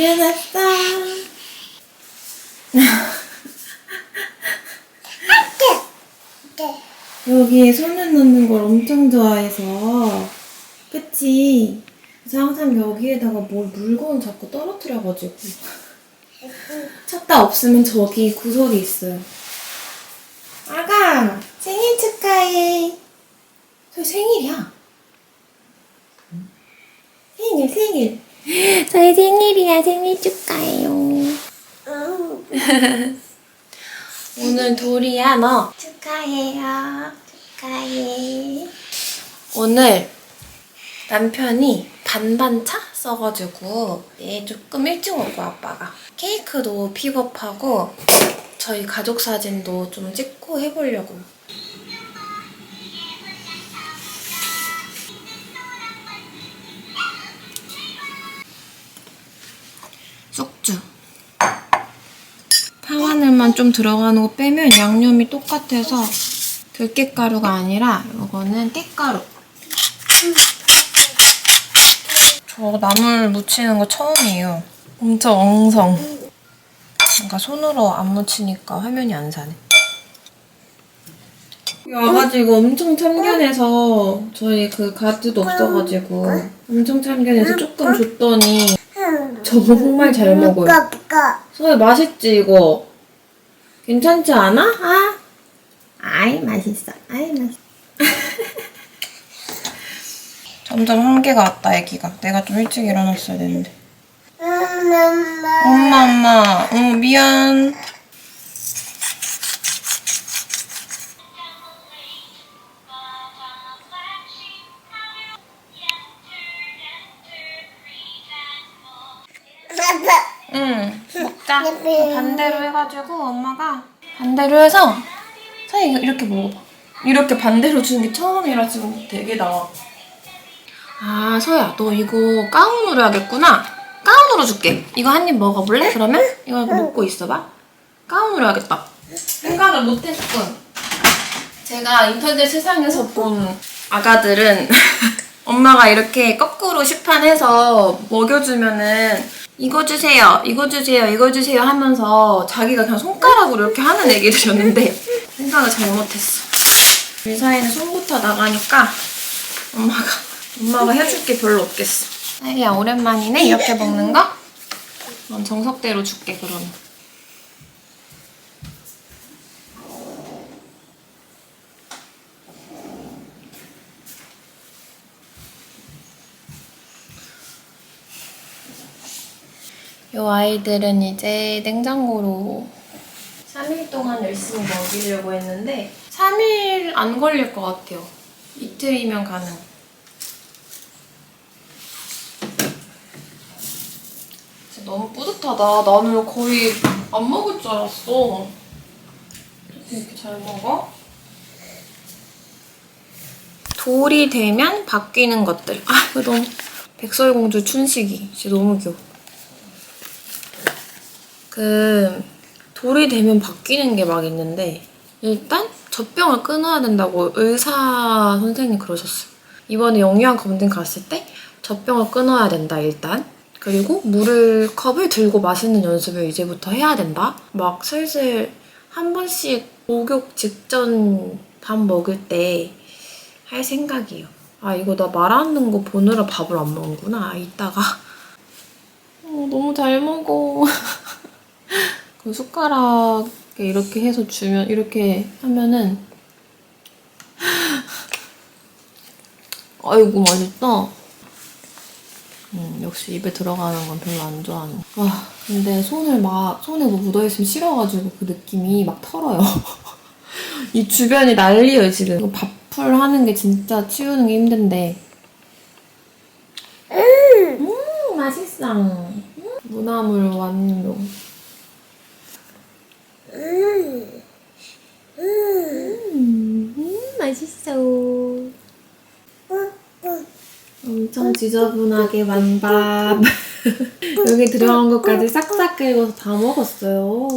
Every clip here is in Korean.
일어났어. 네. 여기에 손을 넣는 걸 엄청 좋아해서 그치? 그래서 항상 여기에다가 뭘 물건을 자꾸 떨어뜨려가지고 찾다 없으면 저기 구석에 있어요. 아가 생일 축하해. 저 생일이야. 생일 생일. 저희 생일이야. 생일 축하해요. 오늘 돌이야 너 축하해요. 축하해. 오늘 남편이 반반차 써가지고 네 조금 일찍 올 거야 아빠가. 케이크도 픽업하고 저희 가족 사진도 좀 찍고 해보려고 파마늘만 좀 들어가는 거 빼면 양념이 똑같아서 들깨가루가 아니라 이거는 깻가루 저 나물 묻히는 거 처음이에요 엄청 엉성 뭔가 손으로 안 묻히니까 화면이 안 사네 와가지고 엄청 참견해서 저희 그 가드도 없어가지고 엄청 참견해서 조금 줬더니 저 정말 잘 먹어요 소희 맛있지 이거? 괜찮지 않아? 아? 아이 맛있어. 아이 맛있어. 점점 한계가 왔다 애기가. 내가 좀 일찍 일어났어야 되는데. 엄마 엄마. 어 미안. 응먹 자. 반대로 해가지고 엄마가 반대로 해서 이거 이렇게 먹어봐. 이렇게 반대로 주는 게 처음이라 지금 되게 나와. 아 서야 너 이거 가운으로 해야겠구나. 가운으로 줄게. 이거 한 입 먹어볼래? 그러면 이거 먹고 있어봐. 가운으로 해야겠다. 생각을 못했군. 제가 인터넷 세상에서 본 아가들은 엄마가 이렇게 거꾸로 시판해서 먹여주면은 이거 주세요, 이거 주세요, 이거 주세요 하면서 자기가 그냥 손가락으로 이렇게 하는 애기들이었는데 생각을 잘못했어. 우리 사이는 손부터 나가니까 엄마가 엄마가 해줄 게 별로 없겠어. 사이야 오랜만이네 이렇게 먹는 거? 넌 정석대로 줄게 그러면. 요 아이들은 이제 냉장고로 3일 동안 열심히 먹이려고 했는데 3일 안 걸릴 것 같아요. 이틀이면 가능. 진짜 너무 뿌듯하다. 나는 거의 안 먹을 줄 알았어. 이렇게 잘 먹어? 돌이 되면 바뀌는 것들. 아, 이거 너무 백설공주 춘식이. 진짜 너무 귀여워. 그 돌이 되면 바뀌는 게 막 있는데 일단 젖병을 끊어야 된다고 의사 선생님 그러셨어요. 이번에 영유아 검진 갔을 때 젖병을 끊어야 된다 일단. 그리고 물을 컵을 들고 마시는 연습을 이제부터 해야 된다. 막 슬슬 한 번씩 목욕 직전 밥 먹을 때 할 생각이에요. 아 이거 나 말하는 거 보느라 밥을 안 먹는구나. 이따가 어, 너무 잘 먹어. 그 숟가락에 이렇게 해서 주면 이렇게 하면은 아이고 맛있다. 음, 역시 입에 들어가는 건 별로 안 좋아하는. 와 근데 손을 막 손에 뭐 묻어있으면 싫어가지고 그 느낌이 막 털어요. 이 주변이 난리예요 지금. 밥풀 하는 게 진짜 치우는 게 힘든데. 음 맛있어. 음, 무나물 완료. 음, 음, 맛있어. 엄청 지저분하게 만밥. 여기 들어간 것까지 싹싹 긁어서 다 먹었어요.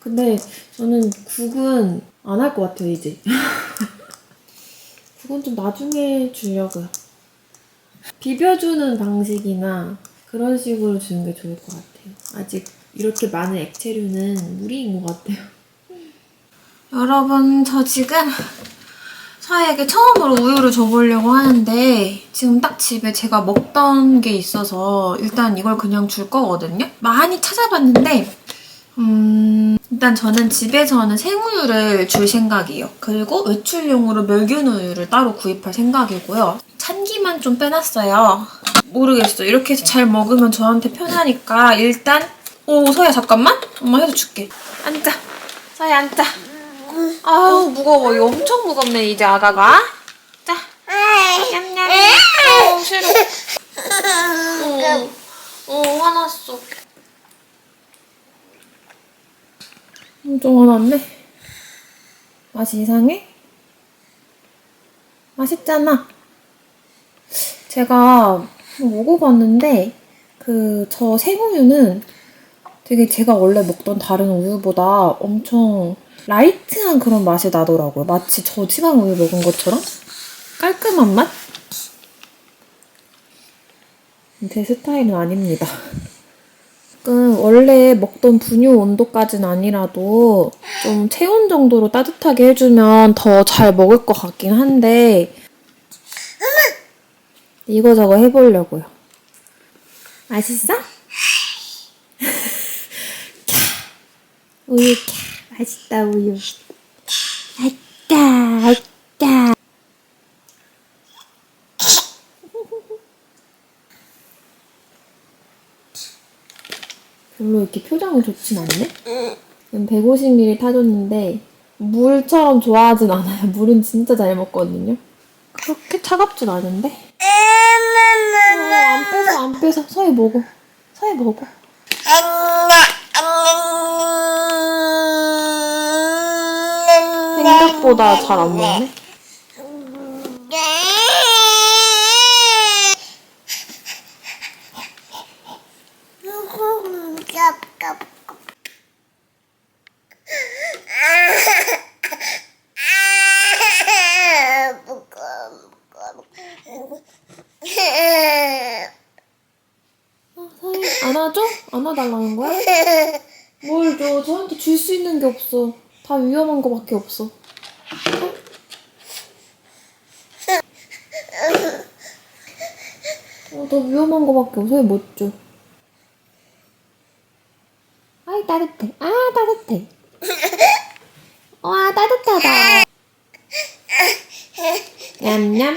근데 저는 국은 안 할 것 같아요, 이제. 국은 좀 나중에 주려고요. 비벼주는 방식이나 그런 식으로 주는 게 좋을 것 같아요. 아직 이렇게 많은 액체류는 무리인 것 같아요. 여러분, 저 지금 사에게 처음으로 우유를 줘보려고 하는데 지금 딱 집에 제가 먹던 게 있어서 일단 이걸 그냥 줄 거거든요. 많이 찾아봤는데 음, 일단 저는 집에서는 생우유를 줄 생각이에요. 그리고 외출용으로 멸균 우유를 따로 구입할 생각이고요. 찬기만 좀 빼놨어요. 모르겠어. 이렇게 해서 잘 먹으면 저한테 편하니까 일단 오 서야 잠깐만. 엄마 해서 줄게. 앉아. 서야 앉아. 아우 무거워. 이거 엄청 무겁네 이제 아가가. 자. 냠냠. 어 싫어. 어, 어 화났어. 좀 화났네. 맛이 이상해? 맛있잖아. 제가 먹어봤는데 그 저 생우유는 되게 제가 원래 먹던 다른 우유보다 엄청 라이트한 그런 맛이 나더라고요. 마치 저지방 우유 먹은 것처럼 깔끔한 맛? 제 스타일은 아닙니다. 조금 원래 먹던 분유 온도까지는 아니라도 좀 체온 정도로 따뜻하게 해주면 더 잘 먹을 것 같긴 한데 이거저거 해보려고요. 맛있어? 우유 캬, 맛있다 우유. 아따 아따. 별로 이렇게 표정이 좋진 않네? 150ml 타줬는데 물처럼 좋아하진 않아요. 물은 진짜 잘 먹거든요. 그렇게 차갑진 않은데? 어, 안 빼서 안 빼서 서희 먹어. 서희 먹어. 생각보다 잘 안 먹네. 안아줘? 안아달라는 거야? 뭘 줘? 저한테 줄 수 있는 게 없어. 다 위험한 거밖에 없어. 어, 더 위험한 거밖에 없어. 못 줘. 아이 따뜻해. 아 따뜻해. 와 따뜻하다. 냠냠.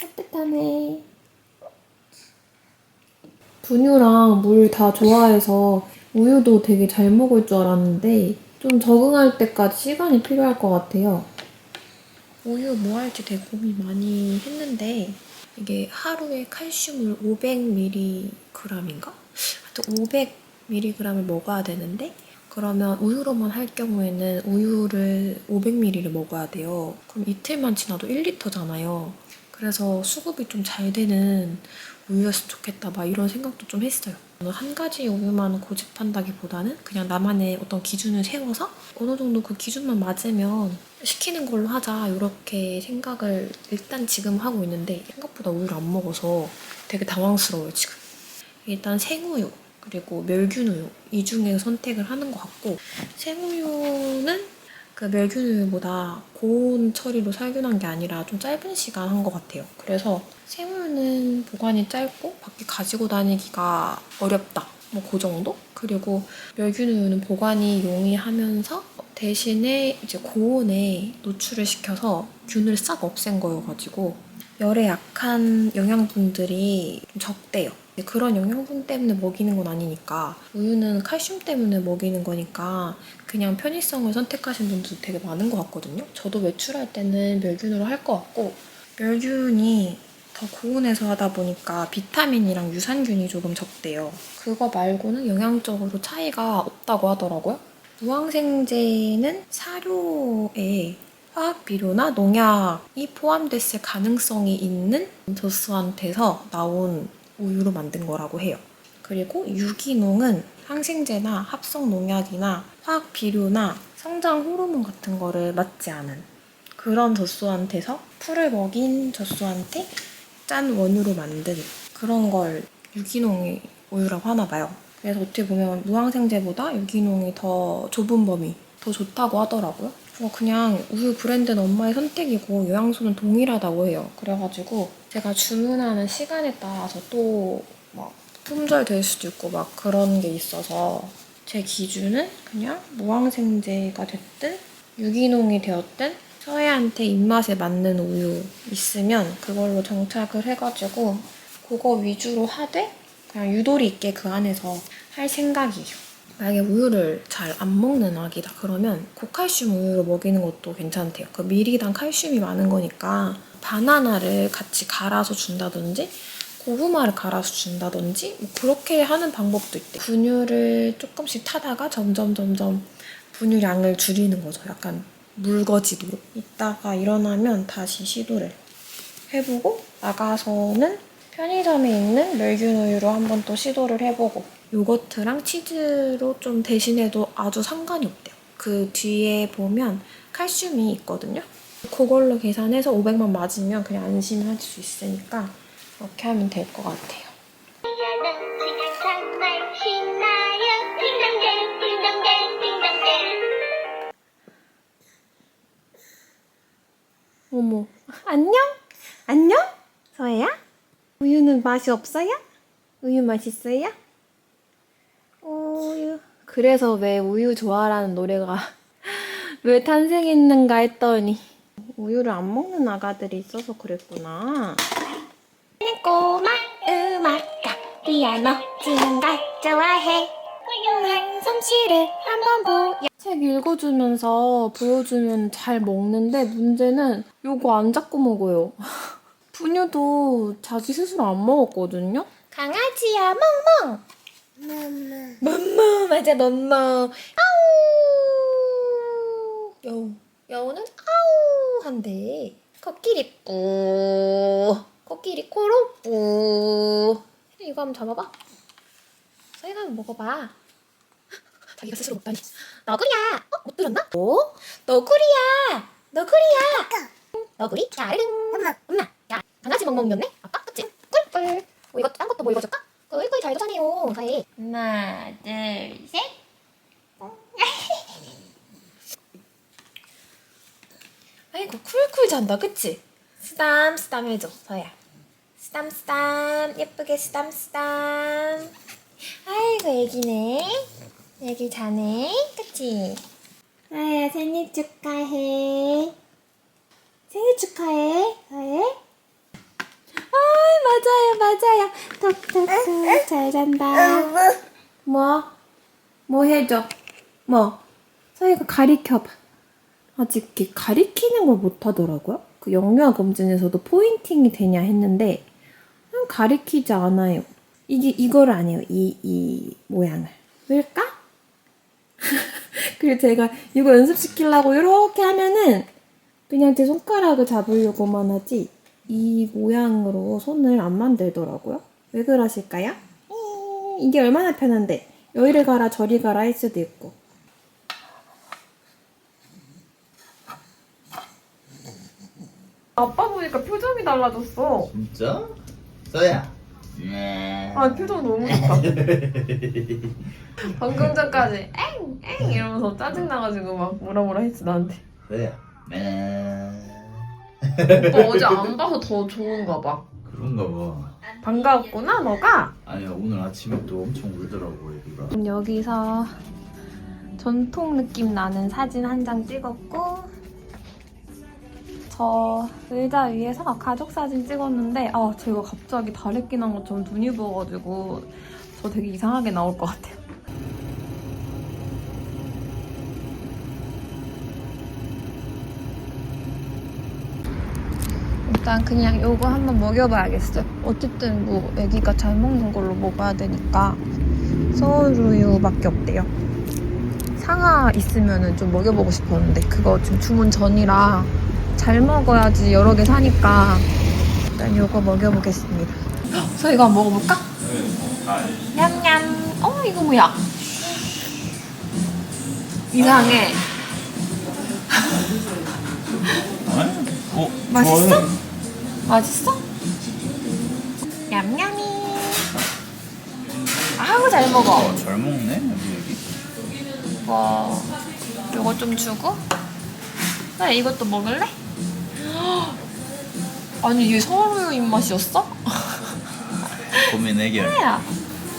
따뜻하네. 분유랑 물 다 좋아해서 우유도 되게 잘 먹을 줄 알았는데 좀 적응할 때까지 시간이 필요할 것 같아요. 우유 뭐 할지 되게 고민 많이 했는데 이게 하루에 칼슘을 500mg인가? 하여튼 500mg을 먹어야 되는데 그러면 우유로만 할 경우에는 우유를 500ml를 먹어야 돼요. 그럼 이틀만 지나도 1리터잖아요. 그래서 수급이 좀 잘 되는 우유였으면 좋겠다 막 이런 생각도 좀 했어요. 한 가지 우유만 고집한다기보다는 그냥 나만의 어떤 기준을 세워서 어느 정도 그 기준만 맞으면 시키는 걸로 하자 이렇게 생각을 일단 지금 하고 있는데 생각보다 우유를 안 먹어서 되게 당황스러워요 지금. 일단 생우유 그리고 멸균우유 이 중에 선택을 하는 것 같고 생우유는 그 멸균우유보다 고온 처리로 살균한 게 아니라 좀 짧은 시간 한 것 같아요. 그래서 생우유는 보관이 짧고 밖에 가지고 다니기가 어렵다. 뭐 그 정도? 그리고 멸균우유는 보관이 용이하면서 대신에 이제 고온에 노출을 시켜서 균을 싹 없앤 거여가지고 열에 약한 영양분들이 좀 적대요. 근데 그런 영양분 때문에 먹이는 건 아니니까 우유는 칼슘 때문에 먹이는 거니까 그냥 편의성을 선택하신 분들도 되게 많은 것 같거든요. 저도 외출할 때는 멸균으로 할 것 같고 멸균이 더 고온에서 하다 보니까 비타민이랑 유산균이 조금 적대요. 그거 말고는 영양적으로 차이가 없다고 하더라고요. 무항생제는 사료에 화학 비료나 농약이 포함됐을 가능성이 있는 젖소한테서 나온 우유로 만든 거라고 해요. 그리고 유기농은 항생제나 합성 농약이나 화학 비료나 성장 호르몬 같은 거를 맞지 않은 그런 젖소한테서 풀을 먹인 젖소한테 짠 원유로 만든 그런 걸 유기농 우유라고 하나 봐요. 그래서 어떻게 보면 무항생제보다 유기농이 더 좁은 범위, 더 좋다고 하더라고요. 어, 그냥 우유 브랜드는 엄마의 선택이고 요양소는 동일하다고 해요. 그래가지고 제가 주문하는 시간에 따라서 또 막 품절될 수도 있고 막 그런 게 있어서 제 기준은 그냥 무항생제가 됐든 유기농이 되었든 서해한테 입맛에 맞는 우유 있으면 그걸로 정착을 해가지고 그거 위주로 하되 그냥 유도리 있게 그 안에서 할 생각이에요. 만약에 우유를 잘 안 먹는 아기다 그러면 고칼슘 우유를 먹이는 것도 괜찮대요. 그 밀이랑 칼슘이 많은 거니까 바나나를 같이 갈아서 준다든지 고구마를 갈아서 준다든지 뭐 그렇게 하는 방법도 있대. 분유를 조금씩 타다가 점점 점점 분유량을 줄이는 거죠. 약간 묽어지도록. 이따가 일어나면 다시 시도를 해보고 나가서는 편의점에 있는 멸균 우유로 한번 또 시도를 해보고 요거트랑 치즈로 좀 대신해도 아주 상관이 없대요. 그 뒤에 보면 칼슘이 있거든요. 그걸로 계산해서 500만 맞으면 그냥 안심할 수 있으니까 그렇게 하면 될 것 같아요. 어머, 안녕? 안녕? 서혜야? 우유는 맛이 없어요? 우유 맛있어요? 우유. 그래서 왜 우유 좋아라는 노래가 왜 탄생했는가 했더니 우유를 안 먹는 아가들이 있어서 그랬구나. 꼬마 음악가 피아노 치는 걸 좋아해. 고요한 솜씨를 한번 보여 책 읽어주면서 보여주면 잘 먹는데 문제는 요거 안 잡고 먹어요. 분유도 자기 스스로 안 먹었거든요. 강아지야 멍멍. 멍멍. 멈마 맞아 멈마 아우 여우 여우는 아우 한대 코끼리 뿌 코끼리 코로 뿌. 이거 한번 잡아봐. 서희가 한번 먹어봐. 자기가 스스로 먹다니. 너구리야. 어? 못 들었나? 어? 너구리야. 너구리야. 너구리 야르릉. 엄마. 엄마. 야 강아지 멍멍이었네? 아빠 그치? 꿀꿀. 뭐 이거 딴 것도 뭐 읽어줄까? 꿀꿀 잘 도사네요. 서희 하나 둘셋 아이고 쿨쿨 잔다 그치? 쓰담 쓰담 해줘 서야 쓰담 쓰담 예쁘게 쓰담 쓰담 아이고 애기네 애기 자네 그치? 아야 생일 축하해 생일 축하해 서예 아 맞아요 맞아요 톡톡톡 잘 잔다 뭐? 뭐 해줘? 뭐? 서희가 가리켜봐. 아직 이렇게 가리키는 걸 못하더라고요. 그 영유아 검진에서도 포인팅이 되냐 했는데 음, 가리키지 않아요. 이게 이거를 안 해요. 이, 이 모양을. 왜일까? 그리고 제가 이거 연습시키려고 이렇게 하면은 그냥 제 손가락을 잡으려고만 하지 이 모양으로 손을 안 만들더라고요. 왜 그러실까요? 음, 이게 얼마나 편한데 여기를 가라 저리 가라 할 수도 있고 아빠 보니까 표정이 달라졌어 진짜? 써야. 네. 아 표정 너무 좋다 방금 전까지 엥 엥 이러면서 짜증나가지고 막 뭐라 뭐라 했지 나한테 써야. 네. 오빠 어제 안 가서 더 좋은가 봐 그런가 봐. 반가웠구나 너가 아니야 오늘 아침에 또 엄청 울더라고 애기가. 여기서 전통 느낌 나는 사진 한 장 찍었고 저 의자 위에서 가족 사진 찍었는데 아 제가 갑자기 다래 끼 난 것처럼 눈이 부어가지고 저 되게 이상하게 나올 것 같아요. 일단 그냥 요거 한번 먹여봐야겠어요. 어쨌든 뭐 애기가 잘 먹는 걸로 먹어야 되니까 서울우유밖에 없대요. 상아 있으면은 좀 먹여보고 싶었는데 그거 지금 주문 전이라 잘 먹어야지 여러 개 사니까 일단 요거 먹여보겠습니다. 서 이거 한번 먹어볼까? 냠냠. 어 이거 뭐야? 이상해. 어? 맛있어? 맛있어? 냠냠이. 아우 잘 먹어. 잘 먹네 여기 애기. 이거 요거 좀 주고 나 이것도 먹을래? 아니 얘 서울 입맛이었어? 고민 해결. 야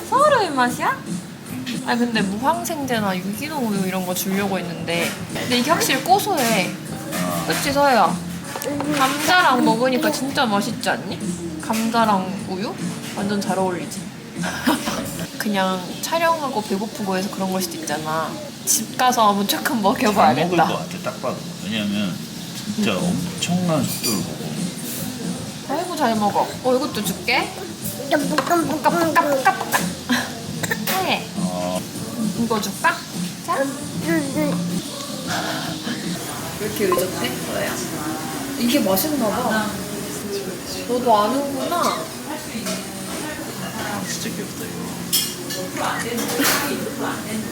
서울 입맛이야? 아 근데 무항생제나 유기농 우유 이런 거 주려고 했는데 근데 이게 확실히 고소해 어. 그치 서야? 감자랑 먹으니까 진짜 맛있지 않니? 감자랑 우유? 완전 잘 어울리지 그냥 촬영하고 배고프고 해서 그런 걸 수도 있잖아 집 가서 한번 조금 잘 먹을 것 먹여봐야겠다 같아 딱 봐도. 왜냐면 진짜 엄청난 속도를 먹어. 아이고 잘 먹어 어 이것도 줄게 깜깜깜깜깜깜 해 어. 이거 줄까? 자 왜 이렇게 의젓해? 너야? 이게 맛있나 봐 너도 아는구나 아, 진짜 귀엽다 이거.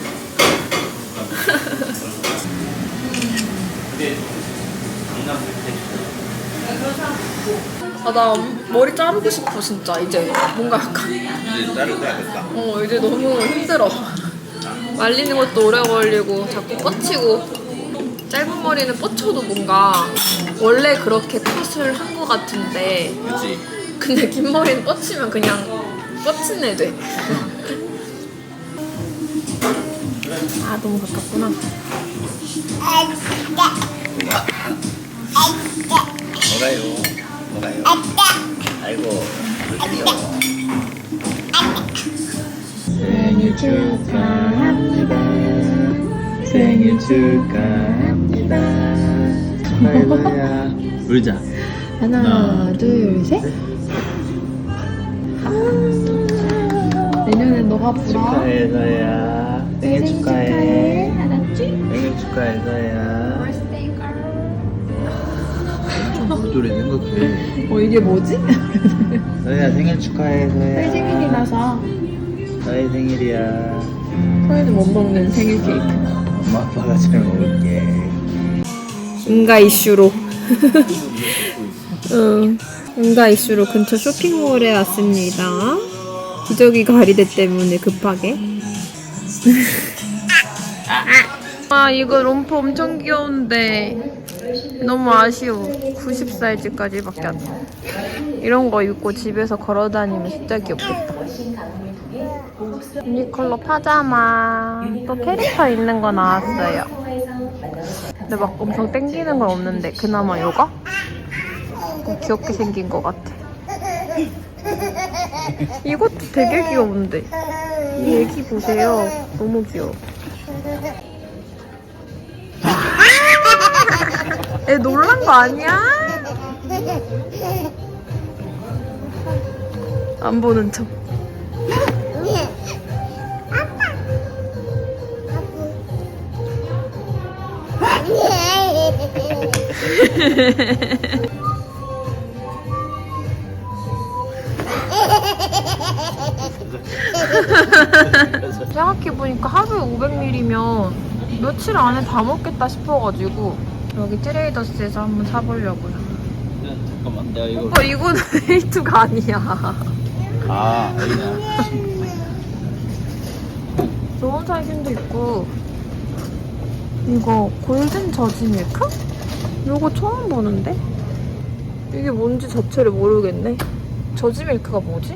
아 나 머리 자르고 싶어 진짜 이제 뭔가 약간 이제 자르고 야겠다. 어 이제 너무 힘들어 말리는 것도 오래 걸리고 자꾸 뻗치고 짧은 머리는 뻗쳐도 뭔가 원래 그렇게 컷을 한 것 같은데 그렇지. 근데 긴 머리는 뻗치면 그냥 뻗치네 돼. 아 너무 가깝구나. 뭐가요? 뭐가요? 아이고. 귀여워. 생일 축하합니다. 생일 축하합니다. 아이고야. 울자. 하나 둘 셋. 내년에 너가 불어. 축하해 서야. 생일 축하해. 알았지? 생일 축하해 서야. 노래 생각해. 어 이게 뭐지? 서야 생일 축하해 서야. 생일이라서 너의 생일이야. 서희는 못 먹는 생일 케이크. 엄마 아빠가 잘 먹을게. 응가 이슈로. 응. 응가 이슈로 근처 쇼핑몰에 왔습니다. 기저귀 가리대 때문에 급하게. 아 이거 롬프 엄청 귀여운데 너무 아쉬워. 90 사이즈까지밖에 안 나. 이런 거 입고 집에서 걸어 다니면 진짜 귀엽겠다. 유니클로 파자마 또 캐릭터 있는 거 나왔어요. 근데 막 엄청 땡기는 건 없는데 그나마 요거? 좀 귀엽게 생긴 것 같아. 이것도 되게 귀여운데. 이 애기 보세요. 너무 귀여워. 애 놀란 거 아니야? 안 보는 척. 생각해보니까 하루에 500ml면 며칠 안에 다 먹겠다 싶어가지고 여기 트레이더스에서 한번 사보려고요. 잠깐만, 내가 이거. 오빠 이거는 A2가 아니야. 아, 아니야. 좋은 살균도 있고 이거 골든 저지 밀크? 이거 처음 보는데? 이게 뭔지 자체를 모르겠네. 저지 밀크가 뭐지?